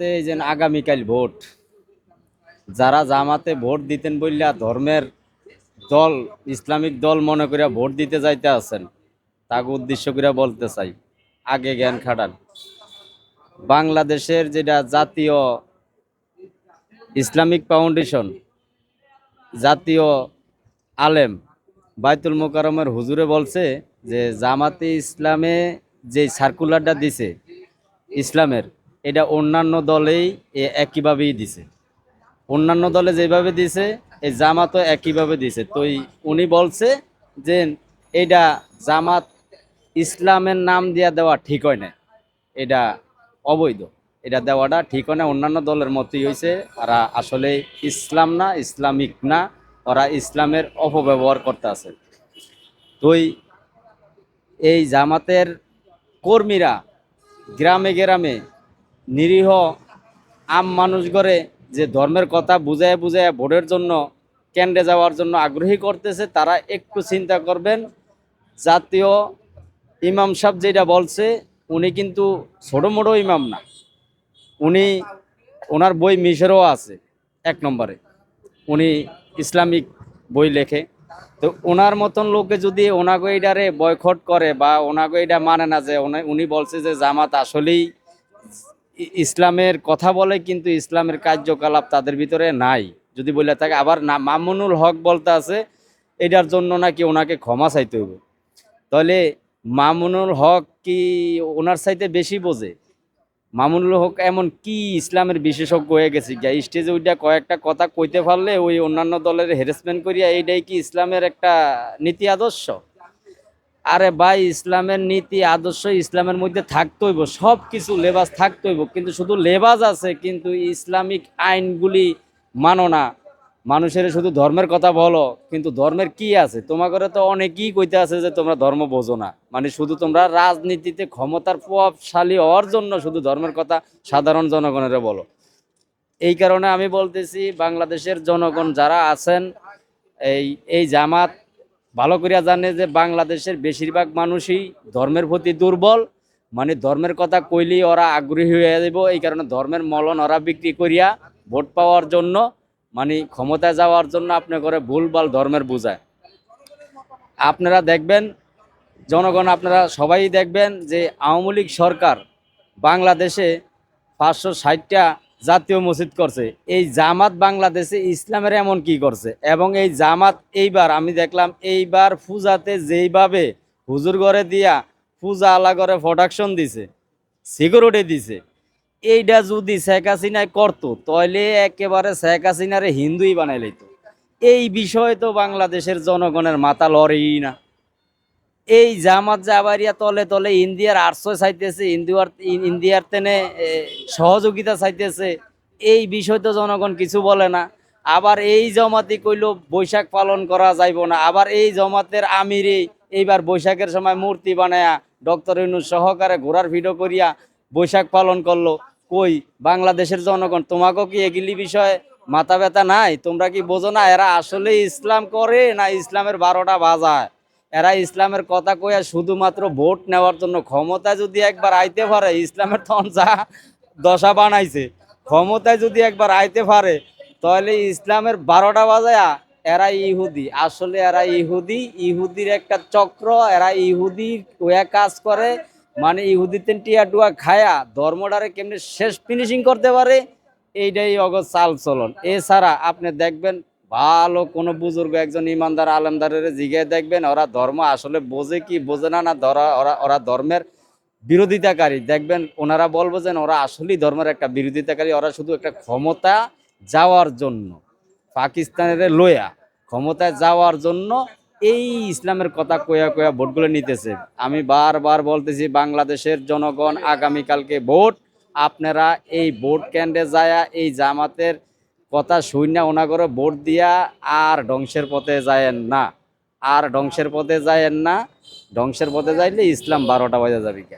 এই যে আগামীকাল ভোট। যারা জামাতে ভোট দিতেন বললা ধর্মের দল, ইসলামিক দল মনে করে ভোট দিতে যাইতে আছেন, তাকে উদ্দেশ্য করে বলতে চাই, আগে জ্ঞান খাটান। বাংলাদেশের যেটা জাতীয় ইসলামিক ফাউন্ডেশন, জাতীয় আলেম বাইতুল মোকারমের হুজুরে বলছে যে, জামাতে ইসলামে যে সার্কুলারটা দিছে, ইসলামের এটা অন্যান্য দলেই একইভাবেই দিছে। অন্যান্য দলে যেভাবে দিছে, এই জামাতও একইভাবে দিছে। তো উনি বলছে যে এটা জামাত ইসলামের নাম দিয়া দেওয়া ঠিক হয় না এটা অবৈধ। এটা দেওয়াটা ঠিক হয় না অন্যান্য দলের মতোই হয়েছে ওরা আসলে ইসলাম না, ইসলামিক না। ওরা ইসলামের অপব্যবহার করতে আছে। তো এই- এই জামাতের কর্মীরা গ্রামে গ্রামে নিরীহ আম মানুষ গড়ে যে ধর্মের কথা বুঝায় বুঝায় ভোটের জন্য, কেন্দ্রে যাওয়ার জন্য আগ্রহী করতেছে, তারা একটু চিন্তা করবেন। জাতীয় ইমাম সাহেব যেটা বলছে, উনি কিন্তু ছোটো মোটো ইমাম না। উনি, ওনার বই মিশরেও আছে, এক নম্বরে। উনি ইসলামিক বই লেখে। তো ওনার মতন লোকে যদি ওনাকে বয়কট করে বা ওনাকে এটা মানে না যে উনি- বলছে যে জামাত আসলেই ইসলামের কথা বলে, কিন্তু ইসলামের কার্যকলাপ তাদের ভিতরে নাই। যদি বলে থাকে, আবার না, মামুনুল হক বলতে আছে, এটার জন্য নাকি ওনাকে ক্ষমা চাইতে হবে তাহলে মামুনুল হক কি ওনার চাইতে বেশি বোঝে? মামুনুল হক এমন কি ইসলামের বিশেষজ্ঞ হয়ে গেছে? গিয়া স্টেজে ওইটা কয়েকটা কথা কইতে পারলে ওই অন্যান্য দলের হ্যারাসমেন্ট করিয়া, এইটাই কি ইসলামের একটা নীতি আদর্শ? আরে ভাই, ইসলামের নীতি, আদর্শ ইসলামের মধ্যে থাকতে হইব সব কিছু লেবাস থাকতে হইব, কিন্তু শুধু লেবাস আছে, কিন্তু ইসলামিক আইনগুলি মানো না। মানুষের শুধু ধর্মের কথা বলো, কিন্তু ধর্মের কি আছে? তোমাকে তো অনেকেই কইতে আছে যে তোমরা ধর্ম বোঝো না। মানে শুধু তোমরা রাজনীতিতে ক্ষমতার প্রভাবশালী হওয়ার জন্য শুধু ধর্মের কথা সাধারণ জনগণের বলো। এই কারণে আমি বলতেছি, বাংলাদেশের জনগণ যারা আছেন, এই এই জামাত ভালো করিয়া জানে যে বাংলাদেশের বেশিরভাগ মানুষই ধর্মের প্রতি দুর্বল। মানে ধর্মের কথা কইলেই ওরা আগ্রহী হয়ে যাব এই কারণে ধর্মের মলন ওরা বিক্রি করিয়া ভোট পাওয়ার জন্য মানে ক্ষমতায় যাওয়ার জন্য আপনি করে ভুলভাল ধর্মের বোঝায়। আপনারা দেখবেন, জনগণ আপনারা সবাই দেখবেন যে আওয়ামী লীগ সরকার বাংলাদেশে পাঁচশো ষাটটা জাতীয় মসজিদ করছে। এই জামাত বাংলাদেশে ইসলামের এমন কি করছে? এবং এই জামাত এইবার, আমি দেখলাম এইবার পূজাতে যেইভাবে হুজুর ঘরে দিয়া পূজা আলা করে প্রোডাকশন দিছে সিকিউরিটি দিছে এইটা যদি শেখ হাসিনায় করতো তাহলে একেবারে শেখ হাসিনারে হিন্দুই বানাই লইতো। এই বিষয়ে তো বাংলাদেশের জনগণের মাথা লড়েই না। এই জামাত জাবারিয়া তলে তলে ইন্ডিয়ার আশ্রয় চাইতেছে, ইন্ডিয়ার ইন্ডিয়ার তেনে সহযোগিতা চাইতেছে। এই বিষয় তো জনগণ কিছু বলে না। আবার এই জমাতি কইলো বৈশাখ পালন করা যাইব না। আবার এই জমাতের আমিরে এইবার বৈশাখের সময় মূর্তি বানায়া, ডক্টর ইউনুস সহকারে ঘোড়ার ভিডিও করিয়া বৈশাখ পালন করল। কই, বাংলাদেশের জনগণ, তোমাকেও কি এগুলি বিষয়ে মাথা ব্যথা নাই? তোমরা কি বোঝো না, এরা আসলে ইসলাম করে না ইসলামের বারোটা বাজায়? এরা ইসলামের কথা কইয়া শুধুমাত্র ভোট নেওয়ার জন্য ক্ষমতা যদি একবার আইতে পারে, ইসলামের তখন যা দশা বানাইছে ক্ষমতায় যদি একবার আইতে পারে, তাহলে ইসলামের বারোটা বাজায়া এরা ইহুদি। আসলে এরা ইহুদি, ইহুদির একটা চক্র, এরা ইহুদি ওয়া কাজ করে মানে ইহুদিতে টিয়া টুয়া খায়া ধর্মটারে কেমনি শেষ ফিনিশিং করতে পারে, এইটাই অগ চাল চলন এছাড়া আপনি দেখবেন ভালো কোনো বুজুর্গ একজন ইমানদার আলমদারের জিগায় দেখবেন, ওরা ধর্ম আসলে বোঝে কি বোঝে না না ধরা, ওরা ওরা ধর্মের বিরোধিতাকারী। দেখবেন ওনারা বলব যে ওরা আসলেই ধর্মের একটা বিরোধিতাকারী, ওরা শুধু একটা ক্ষমতা যাওয়ার জন্য, পাকিস্তানের লয়া, ক্ষমতায় যাওয়ার জন্য এই ইসলামের কথা কয়া কয়া ভোটগুলো নিতেছে। আমি বারবার বলতেছি, বাংলাদেশের জনগণ আগামীকালকে ভোট, আপনারা এই ভোট কেন্দ্রে যায়া এই জামাতের কথা শুনে ওনা করে ভোট দিয়া আর ধ্বংসের পথে যায়েন না। আর ধ্বংসের পথে যায়েন না, ধ্বংসের পথে যাইলে ইসলাম বারোটা বাজে যাবি কে